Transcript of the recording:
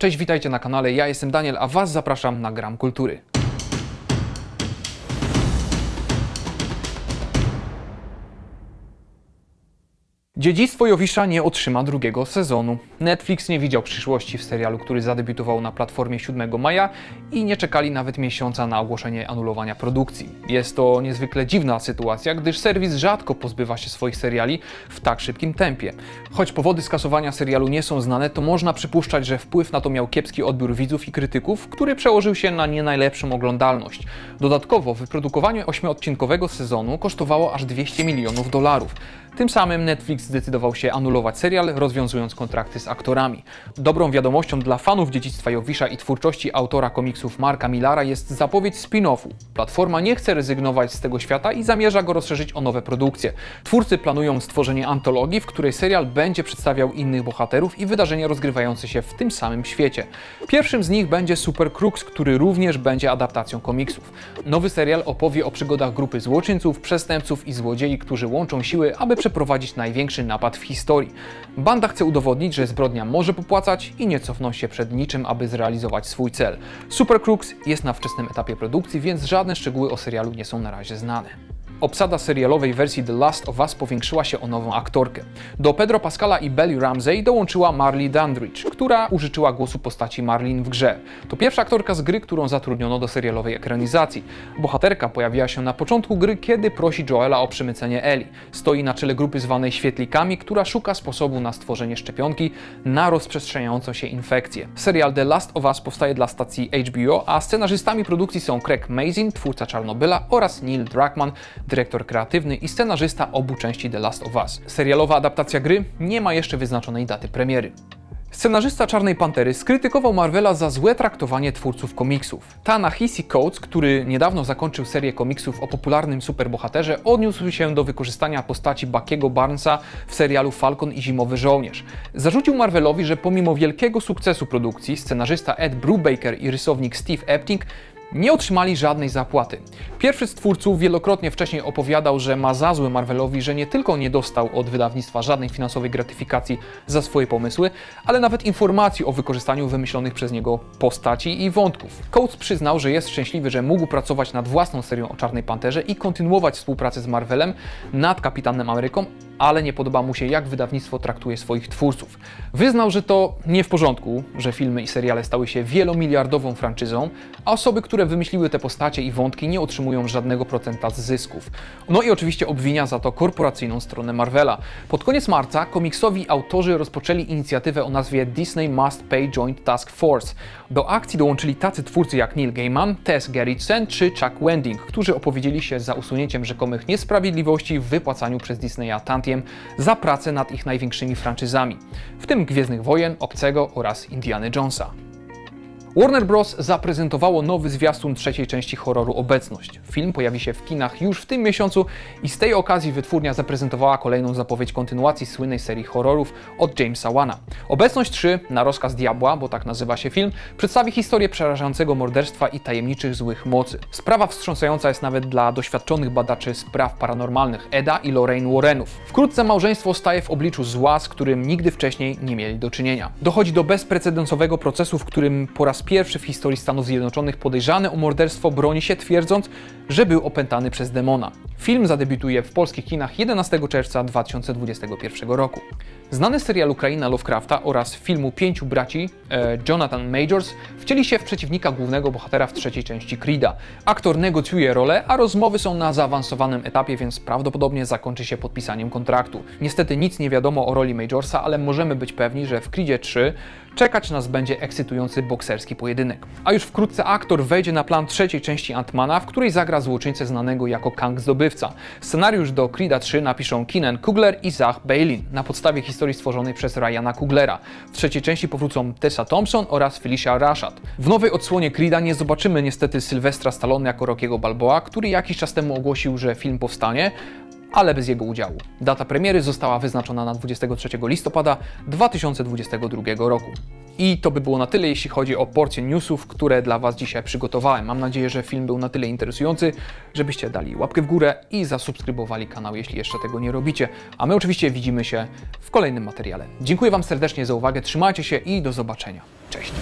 Cześć, witajcie na kanale, ja jestem Daniel, a Was zapraszam na Gram Kultury. Dziedzictwo Jowisza nie otrzyma drugiego sezonu. Netflix nie widział przyszłości w serialu, który zadebiutował na platformie 7 maja i nie czekali nawet miesiąca na ogłoszenie anulowania produkcji. Jest to niezwykle dziwna sytuacja, gdyż serwis rzadko pozbywa się swoich seriali w tak szybkim tempie. Choć powody skasowania serialu nie są znane, to można przypuszczać, że wpływ na to miał kiepski odbiór widzów i krytyków, który przełożył się na nie najlepszą oglądalność. Dodatkowo wyprodukowanie ośmiodcinkowego sezonu kosztowało aż 200 milionów dolarów. Tym samym Netflix zdecydował się anulować serial, rozwiązując kontrakty z aktorami. Dobrą wiadomością dla fanów dziedzictwa Jowisza i twórczości autora komiksów Marka Millara jest zapowiedź spin-offu. Platforma nie chce rezygnować z tego świata i zamierza go rozszerzyć o nowe produkcje. Twórcy planują stworzenie antologii, w której serial będzie przedstawiał innych bohaterów i wydarzenia rozgrywające się w tym samym świecie. Pierwszym z nich będzie Super Crooks, który również będzie adaptacją komiksów. Nowy serial opowie o przygodach grupy złoczyńców, przestępców i złodziei, którzy łączą siły, aby przeprowadzić największy napad w historii. Banda chce udowodnić, że zbrodnia może popłacać i nie cofną się przed niczym, aby zrealizować swój cel. Super Crooks jest na wczesnym etapie produkcji, więc żadne szczegóły o serialu nie są na razie znane. Obsada serialowej wersji The Last of Us powiększyła się o nową aktorkę. Do Pedro Pascala i Belly Ramsey dołączyła Marley Dandridge, która użyczyła głosu postaci Marlin w grze. To pierwsza aktorka z gry, którą zatrudniono do serialowej ekranizacji. Bohaterka pojawiła się na początku gry, kiedy prosi Joela o przemycenie Eli. Stoi na czele grupy zwanej Świetlikami, która szuka sposobu na stworzenie szczepionki na rozprzestrzeniającą się infekcję. Serial The Last of Us powstaje dla stacji HBO, a scenarzystami produkcji są Craig Mazin, twórca Czarnobyla oraz Neil Druckmann, dyrektor kreatywny i scenarzysta obu części The Last of Us. Serialowa adaptacja gry nie ma jeszcze wyznaczonej daty premiery. Scenarzysta Czarnej Pantery skrytykował Marvela za złe traktowanie twórców komiksów. Ta-Nehisi Coates, który niedawno zakończył serię komiksów o popularnym superbohaterze, odniósł się do wykorzystania postaci Buckiego Barnesa w serialu Falcon i Zimowy Żołnierz. Zarzucił Marvelowi, że pomimo wielkiego sukcesu produkcji, scenarzysta Ed Brubaker i rysownik Steve Epting nie otrzymali żadnej zapłaty. Pierwszy z twórców wielokrotnie wcześniej opowiadał, że ma za złe Marvelowi, że nie tylko nie dostał od wydawnictwa żadnej finansowej gratyfikacji za swoje pomysły, ale nawet informacji o wykorzystaniu wymyślonych przez niego postaci i wątków. Coates przyznał, że jest szczęśliwy, że mógł pracować nad własną serią o Czarnej Panterze i kontynuować współpracę z Marvelem nad Kapitanem Ameryką, ale nie podoba mu się, jak wydawnictwo traktuje swoich twórców. Wyznał, że to nie w porządku, że filmy i seriale stały się wielomiliardową franczyzą, a osoby, które wymyśliły te postacie i wątki, nie otrzymują żadnego procenta z zysków. No i oczywiście obwinia za to korporacyjną stronę Marvela. Pod koniec marca komiksowi autorzy rozpoczęli inicjatywę o nazwie Disney Must Pay Joint Task Force. Do akcji dołączyli tacy twórcy jak Neil Gaiman, Tess Gerritsen czy Chuck Wending, którzy opowiedzieli się za usunięciem rzekomych niesprawiedliwości w wypłacaniu przez Disneya za pracę nad ich największymi franczyzami, w tym Gwiezdnych Wojen, Obcego oraz Indiana Jonesa. Warner Bros. zaprezentowało nowy zwiastun trzeciej części horroru Obecność. Film pojawi się w kinach już w tym miesiącu i z tej okazji wytwórnia zaprezentowała kolejną zapowiedź kontynuacji słynnej serii horrorów od Jamesa Wana. Obecność 3, na rozkaz diabła, bo tak nazywa się film, przedstawi historię przerażającego morderstwa i tajemniczych złych mocy. Sprawa wstrząsająca jest nawet dla doświadczonych badaczy spraw paranormalnych Eda i Lorraine Warrenów. Wkrótce małżeństwo staje w obliczu zła, z którym nigdy wcześniej nie mieli do czynienia. Dochodzi do bezprecedensowego procesu, w którym po raz pierwszy w historii Stanów Zjednoczonych podejrzany o morderstwo broni się twierdząc, że był opętany przez demona. Film zadebiutuje w polskich kinach 11 czerwca 2021 roku. Znany z serialu Kraina Lovecrafta oraz filmu Pięciu Braci, e, Jonathan Majors, wcieli się w przeciwnika głównego bohatera w trzeciej części Creed'a. Aktor negocjuje rolę, a rozmowy są na zaawansowanym etapie, więc prawdopodobnie zakończy się podpisaniem kontraktu. Niestety nic nie wiadomo o roli Majorsa, ale możemy być pewni, że w Creedzie 3 czekać nas będzie ekscytujący bokserski pojedynek. A już wkrótce aktor wejdzie na plan trzeciej części Antmana, w której zagra złoczyńcę znanego jako Kang Zdobywca. Scenariusz do Creed'a 3 napiszą Keenan Kugler i Zach Bailin na podstawie historii stworzonej przez Ryana Kuglera. W trzeciej części powrócą Tessa Thompson oraz Felicia Rashad. W nowej odsłonie Creed'a nie zobaczymy niestety Sylwestra Stallone jako Rockiego Balboa, który jakiś czas temu ogłosił, że film powstanie, ale bez jego udziału. Data premiery została wyznaczona na 23 listopada 2022 roku. I to by było na tyle, jeśli chodzi o porcję newsów, które dla Was dzisiaj przygotowałem. Mam nadzieję, że film był na tyle interesujący, żebyście dali łapkę w górę i zasubskrybowali kanał, jeśli jeszcze tego nie robicie. A my oczywiście widzimy się w kolejnym materiale. Dziękuję Wam serdecznie za uwagę, trzymajcie się i do zobaczenia. Cześć!